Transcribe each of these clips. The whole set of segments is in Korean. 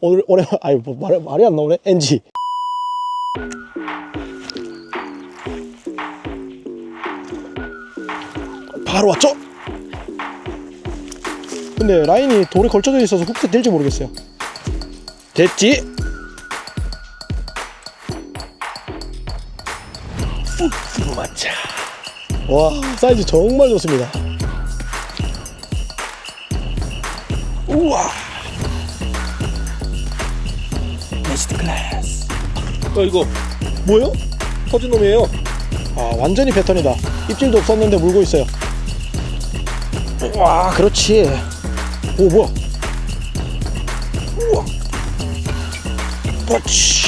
오늘 오래 아니 뭐 말, 말이 안 나오네 NG 바로 왔죠? 근데 라인이 돌에 걸쳐져 있어서 훅set 될지 모르겠어요 됐지? 맞자. 와 사이즈 정말 좋습니다 우와 클래스. 어 이거 뭐요? 터진 놈이에요. 아 완전히 패턴이다 입질도 없었는데 물고 있어요 와 그렇지 오 뭐야 우와 그렇지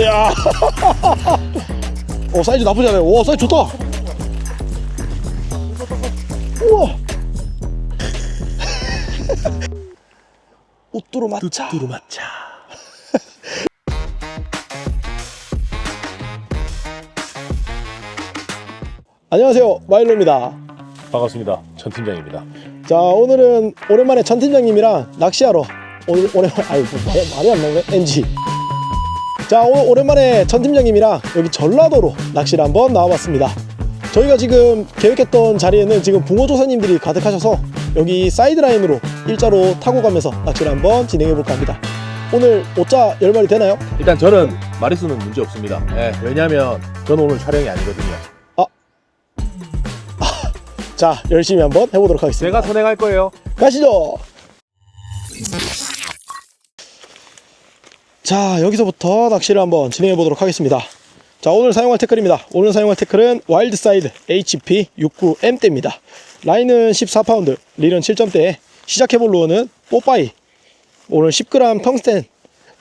야, 오 사이즈 나쁘지 않아요. 오 사이즈 좋다. 우뚜루 마차. 뚜루 맞자. 안녕하세요, 마일로입니다. 반갑습니다. 전 팀장입니다. 자 오늘은 오랜만에 전 팀장님이랑 낚시하러 오늘 오랜만 아유 뭐 말, 말이 안 나오네 NG 자 오늘 오랜만에 전 팀장님이랑 여기 전라도로 낚시를 한번 나와봤습니다 저희가 지금 계획했던 자리에는 지금 붕어 조사님들이 가득하셔서 여기 사이드라인으로 일자로 타고 가면서 낚시를 한번 진행해 볼까 합니다 오늘 오자 열마리 되나요? 일단 저는 마리수는 문제 없습니다. 예, 왜냐하면 저는 오늘 촬영이 아니거든요. 자 열심히 한번 해보도록 하겠습니다 제가 선행할 거예요. 가시죠. 자, 여기서부터 낚시를 한번 진행해 보도록 하겠습니다. 자, 오늘 사용할 태클입니다. 오늘 사용할 태클은 와일드사이드 HP 69M대입니다. 라인은 14파운드, 릴은 7점대, 시작해볼 루어는 뽀빠이. 오늘 10g 텅스텐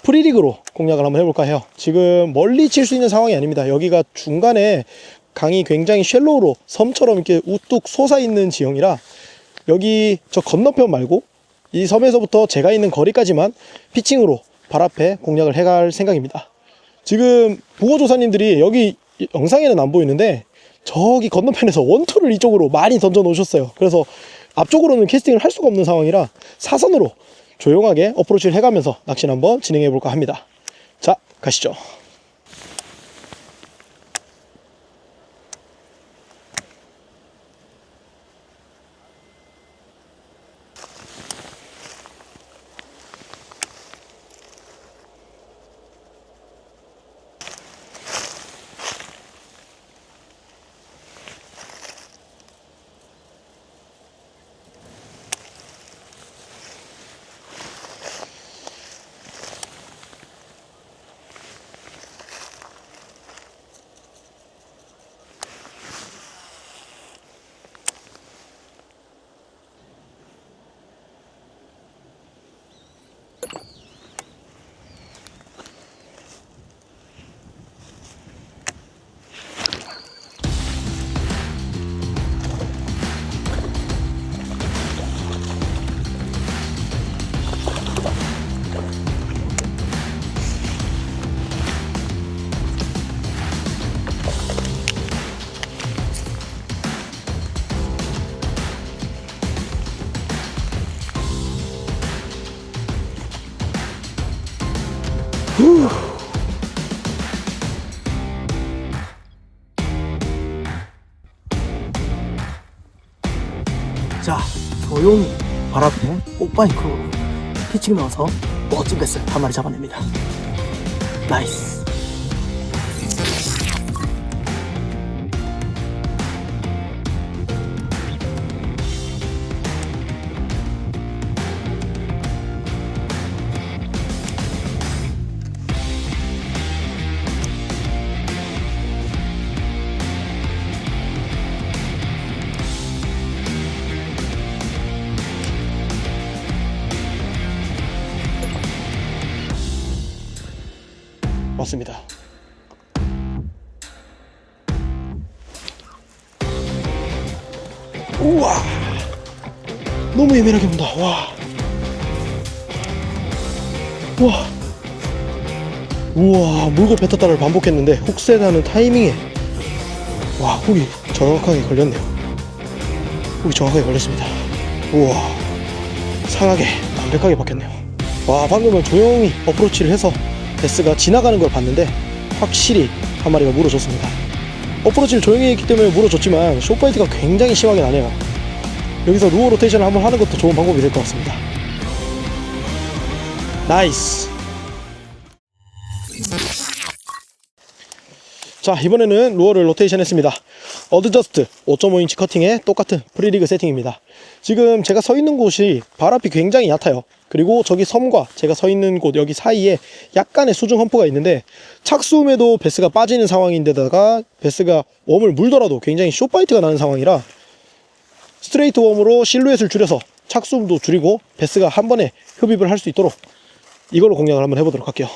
프리릭으로 공략을 한번 해볼까 해요. 지금 멀리 칠 수 있는 상황이 아닙니다. 여기가 중간에 강이 굉장히 쉘로우로 섬처럼 이렇게 우뚝 솟아 있는 지형이라 여기 저 건너편 말고 이 섬에서부터 제가 있는 거리까지만 피칭으로 발 앞에 공략을 해갈 생각입니다. 지금 부호조사님들이 여기 영상에는 안 보이는데 저기 건너편에서 원투를 이쪽으로 많이 던져 놓으셨어요. 그래서 앞쪽으로는 캐스팅을 할 수가 없는 상황이라 사선으로 조용하게 어프로치를 해가면서 낚시를 한번 진행해 볼까 합니다. 자, 가시죠. 자, 조용히 발 앞에 뽀빠이크로 피칭 넣어서 멋진 뱃을 한 마리 잡아냅니다. 나이스. 맞습니다. 우와! 너무 예민하게 본다. 와. 우와. 우와 물고 뱉었다를 반복했는데 훅셋하는 타이밍에. 와 훅이 정확하게 걸렸네요. 훅이 정확하게 걸렸습니다. 우와. 상하게 완벽하게 박혔네요. 와 방금은 조용히 어프로치를 해서 베스가 지나가는 걸 봤는데 확실히 한 마리가 물어줬습니다. 어프로치를 조용히 했기 때문에 물어줬지만 쇼파이트가 굉장히 심하게 나네요. 여기서 루어 로테이션을 한번 하는 것도 좋은 방법이 될 것 같습니다. 나이스 자 이번에는 루어를 로테이션 했습니다. 어드저스트 5.5인치 커팅에 똑같은 프리리그 세팅입니다. 지금 제가 서 있는 곳이 바람이 굉장히 얕아요. 그리고 저기 섬과 제가 서 있는 곳 여기 사이에 약간의 수중 험프가 있는데 착수음에도 베스가 빠지는 상황인데다가 베스가 웜을 물더라도 굉장히 쇼파이트가 나는 상황이라 스트레이트 웜으로 실루엣을 줄여서 착수음도 줄이고 베스가 한 번에 흡입을 할 수 있도록 이걸로 공략을 한번 해보도록 할게요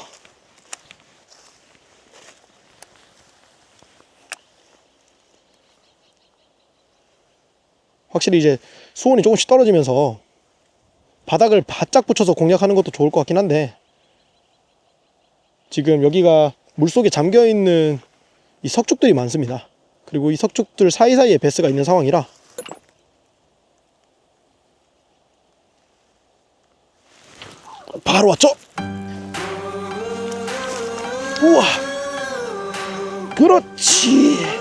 확실히 이제 수온이 조금씩 떨어지면서 바닥을 바짝 붙여서 공략하는 것도 좋을 것 같긴 한데 지금 여기가 물속에 잠겨 있는 이 석축들이 많습니다. 그리고 이 석축들 사이사이에 베스가 있는 상황이라 바로 왔죠? 우와 그렇지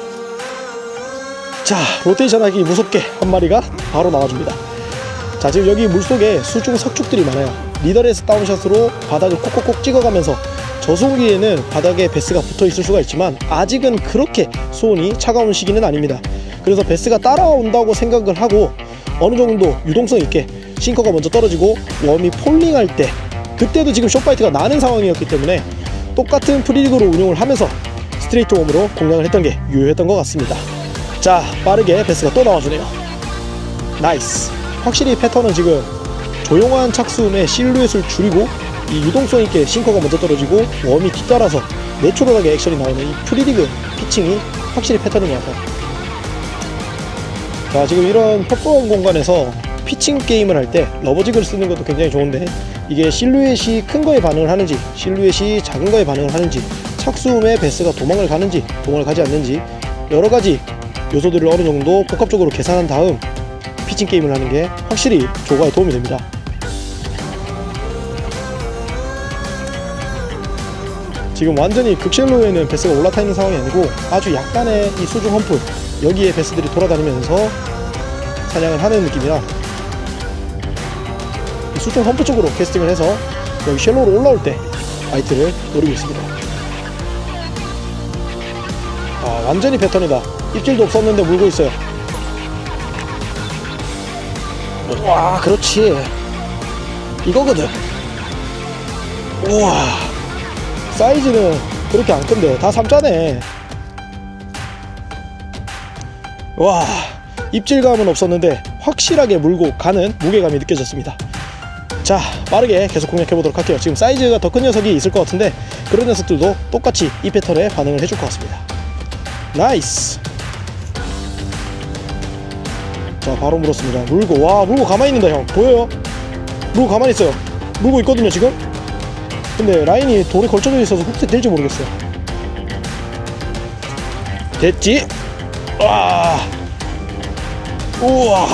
자 로테이션 하기 무섭게 한 마리가 바로 나와줍니다. 자 지금 여기 물속에 수중 석축들이 많아요. 리더레스 다운샷으로 바닥을 콕콕콕 찍어가면서 저수기에는 바닥에 베스가 붙어 있을 수가 있지만 아직은 그렇게 수온이 차가운 시기는 아닙니다. 그래서 베스가 따라온다고 생각을 하고 어느 정도 유동성 있게 싱커가 먼저 떨어지고 웜이 폴링할 때 그때도 지금 쇼파이트가 나는 상황이었기 때문에 똑같은 프리리그로 운용을 하면서 스트레이트 웜으로 공략을 했던 게 유효했던 것 같습니다 자 빠르게 베스가 또 나와주네요. 나이스. 확실히 패턴은 지금 조용한 착수음에 실루엣을 줄이고 이 유동성 있게 싱커가 먼저 떨어지고 웜이 뒤따라서 내추럴하게 액션이 나오는 이 프리디그 피칭이 확실히 패턴인 것 같아요 자 지금 이런 협소한 공간에서 피칭 게임을 할 때 러버직을 쓰는 것도 굉장히 좋은데 이게 실루엣이 큰 거에 반응을 하는지 실루엣이 작은 거에 반응을 하는지 착수음에 베스가 도망을 가는지 도망을 가지 않는지 여러 가지 요소들을 어느 정도 복합적으로 계산한 다음 피칭 게임을 하는 게 확실히 조과에 도움이 됩니다. 지금 완전히 극실로에는 베스가 올라타 있는 상황이 아니고 아주 약간의 이 수중 험프 여기에 베스들이 돌아다니면서 사냥을 하는 느낌이라 이 수중 험프 쪽으로 캐스팅을 해서 여기 쉘로로 올라올 때 바이트를 노리고 있습니다. 아 완전히 패턴이다. 입질도 없었는데 물고 있어요. 와 그렇지. 이거거든. 우와 사이즈는 그렇게 안 큰데 다 삼자네. 와 입질감은 없었는데 확실하게 물고 가는 무게감이 느껴졌습니다. 자 빠르게 계속 공략해 보도록 할게요. 지금 사이즈가 더 큰 녀석이 있을 것 같은데 그런 녀석들도 똑같이 이 패턴에 반응을 해줄 것 같습니다. 나이스 자 바로 물었습니다. 물고 와 물고 가만히 있는다 형. 보여요? 물고 가만히 있어요. 물고 있거든요 지금? 근데 라인이 돌에 걸쳐져 있어서 훅 될지 모르겠어요. 됐지? 와. 우와.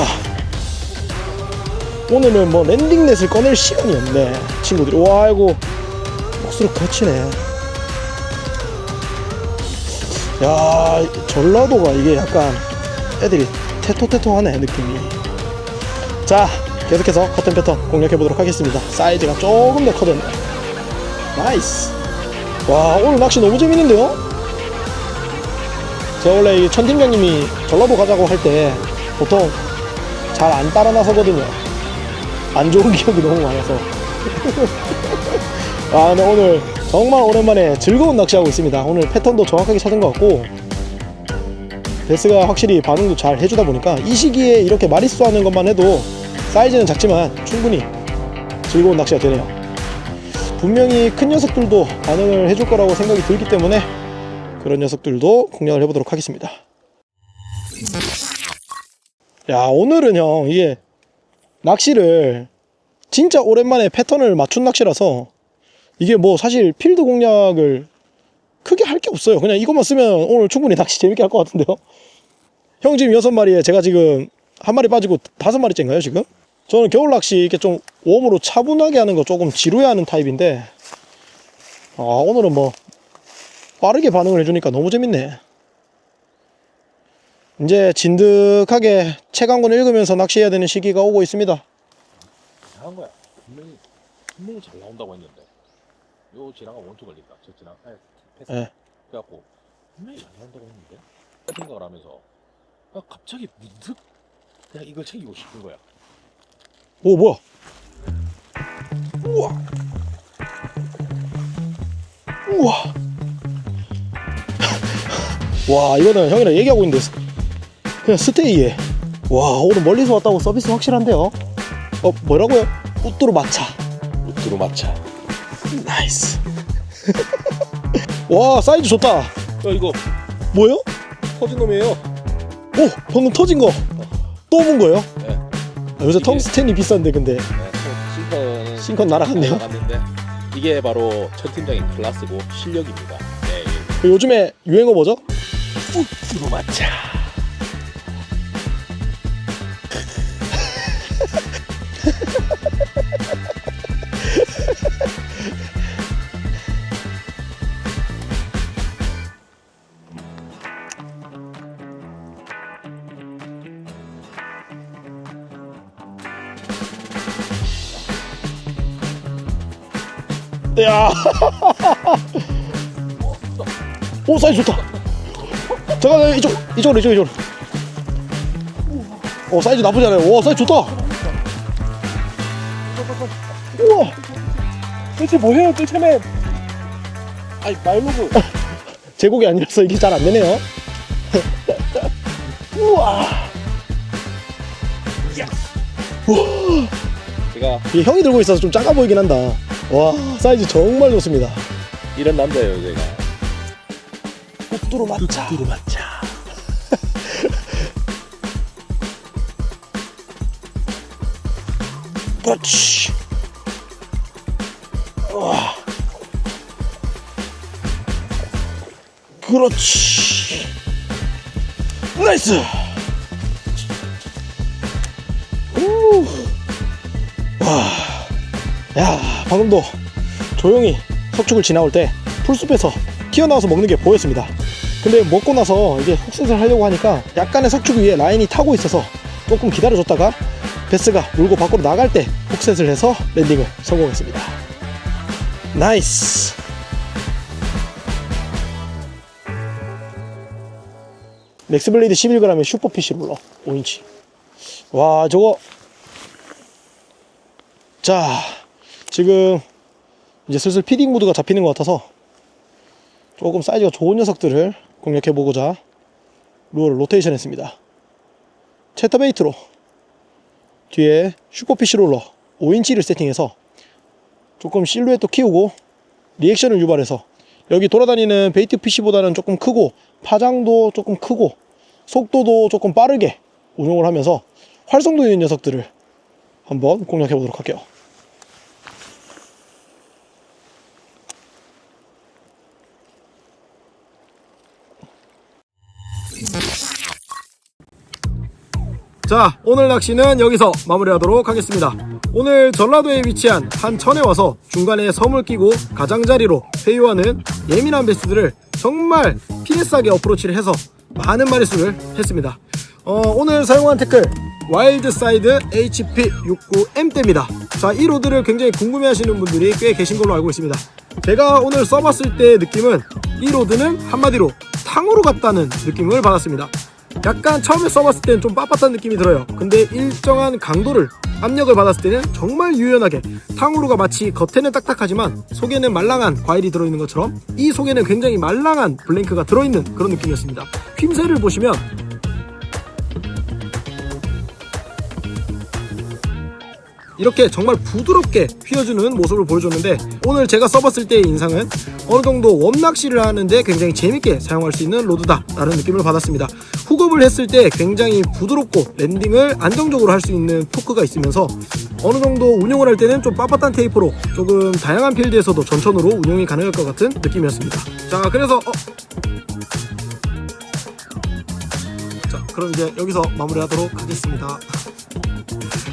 오늘은 뭐 랜딩넷을 꺼낼 시간이 없네 친구들이. 와 아이고. 목소리 거치네. 야 전라도가 이게 약간 애들이 테토테토하네 느낌이. 자 계속해서 커튼 패턴 공략해 보도록 하겠습니다. 사이즈가 조금 더 커졌네 나이스. 와 오늘 낚시 너무 재밌는데요? 제가 원래 이 천팀장님이 전라도 가자고 할 때 보통 잘 안 따라 나서거든요. 안 좋은 기억이 너무 많아서. 아 근데 오늘 정말 오랜만에 즐거운 낚시하고 있습니다. 오늘 패턴도 정확하게 찾은 것 같고 베스가 확실히 반응도 잘 해주다 보니까 이 시기에 이렇게 마리수 하는 것만 해도 사이즈는 작지만 충분히 즐거운 낚시가 되네요. 분명히 큰 녀석들도 반응을 해줄 거라고 생각이 들기 때문에 그런 녀석들도 공략을 해보도록 하겠습니다. 야 오늘은 형 이게 낚시를 진짜 오랜만에 패턴을 맞춘 낚시라서 이게 뭐 사실 필드 공략을 크게 할 게 없어요. 그냥 이것만 쓰면 오늘 충분히 낚시 재밌게 할 것 같은데요. 형 지금 여섯 마리에 제가 지금 한 마리 빠지고 다섯 마리째인가요 지금? 저는 겨울 낚시 이렇게 좀 웜으로 차분하게 하는 거 조금 지루해하는 타입인데 아 오늘은 뭐 빠르게 반응을 해주니까 너무 재밌네 이제 진득하게 책 한 권 읽으면서 낚시해야 되는 시기가 오고 있습니다 잘한 거야. 분명히 분명히 잘 나온다고 했는데 요 지나가 원투 걸린다. 저 지나 아, 패스. 예. 그래갖고 분명히 잘 나온다고 했는데 생각을 하면서 아, 갑자기 문득 그냥 이걸 챙기고 싶은 거야. 오 뭐야 우와 우와 와 이거는 형이랑 얘기하고 있는데 스- 그냥 스테이에 와 오늘 멀리서 왔다고 서비스 확실한데요 어 뭐라고요? 우뚜루 마차 우뚜루 마차. 나이스 와 사이즈 좋다 야 이거 뭐예요? 터진 놈이에요. 오 방금 터진 거또 본 거예요? 네. 아, 요새 이게- 텅스텐이 비싼데 근데 네, 싱컨 싱컨 날아갔네요 갔는데 이게 바로 첫 팀장인 클라스고 실력입니다. 네, 예. 그 요즘에 유행어 뭐죠? 우뚜루 마차. 야. 오 사이즈 좋다. 잠깐 이쪽 이쪽으로 이쪽 이쪽으로. 오 사이즈 나쁘지 않아요. 와 사이즈 좋다. 우와. 대체 뭐해요, 뜰채맨? 아니 말로그. 제곡이 아니라서 이게 잘 안 되네요. 우와. 제가 이 형이 들고 있어서 좀 작아 보이긴 한다. 와 사이즈 정말 좋습니다. 이런 남자예요, 제가. 뚜루 맞자. 우뚜루 마차. 그렇지. 와. 그렇지. 나이스. 우. 와. 야, 방금도 조용히 석축을 지나올 때 풀숲에서 튀어나와서 먹는 게 보였습니다. 근데 먹고 나서 이게 훅셋을 하려고 하니까 약간의 석축 위에 라인이 타고 있어서 조금 기다려줬다가 베스가 물고 밖으로 나갈 때 훅셋을 해서 랜딩을 성공했습니다. 나이스. 맥스블레이드 11g의 슈퍼피쉬 룰러 5인치. 와 저거 자 지금 이제 슬슬 피딩 모드가 잡히는 것 같아서 조금 사이즈가 좋은 녀석들을 공략해 보고자 루어를 로테이션 했습니다. 채터베이트로 뒤에 슈퍼피쉬 롤러 5인치를 세팅해서 조금 실루엣도 키우고 리액션을 유발해서 여기 돌아다니는 베이트 피쉬보다는 조금 크고 파장도 조금 크고 속도도 조금 빠르게 운용을 하면서 활성도 있는 녀석들을 한번 공략해 보도록 할게요. 자 오늘 낚시는 여기서 마무리하도록 하겠습니다. 오늘 전라도에 위치한 한 천에 와서 중간에 섬을 끼고 가장자리로 회유하는 예민한 베스들을 정말 피니스하게 어프로치를 해서 많은 마리수를 했습니다. 어, 오늘 사용한 태클 와일드사이드 HP69M대입니다. 자 이 로드를 굉장히 궁금해 하시는 분들이 꽤 계신 걸로 알고 있습니다. 제가 오늘 써봤을 때의 느낌은 이 로드는 한마디로 탕으로 갔다는 느낌을 받았습니다 약간 처음에 써봤을 때는 좀 빳빳한 느낌이 들어요. 근데 일정한 강도를 압력을 받았을 때는 정말 유연하게 탕후루가 마치 겉에는 딱딱하지만 속에는 말랑한 과일이 들어있는 것처럼 이 속에는 굉장히 말랑한 블랭크가 들어있는 그런 느낌이었습니다. 휨새를 보시면 이렇게 정말 부드럽게 휘어주는 모습을 보여줬는데 오늘 제가 써봤을 때의 인상은 어느 정도 웜낚시를 하는데 굉장히 재밌게 사용할 수 있는 로드다 라는 느낌을 받았습니다. 훅업을 했을 때 굉장히 부드럽고 랜딩을 안정적으로 할 수 있는 토크가 있으면서 어느 정도 운용을 할 때는 좀 빳빳한 테이프로 조금 다양한 필드에서도 전천으로 운용이 가능할 것 같은 느낌이었습니다. 자 그래서 어. 자 그럼 이제 여기서 마무리하도록 하겠습니다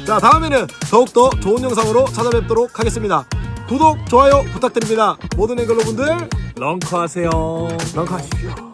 자 다음에는 더욱더 좋은 영상으로 찾아뵙도록 하겠습니다. 구독, 좋아요 부탁드립니다. 모든 앵글러분들 런커 하세요. 런카하십시오.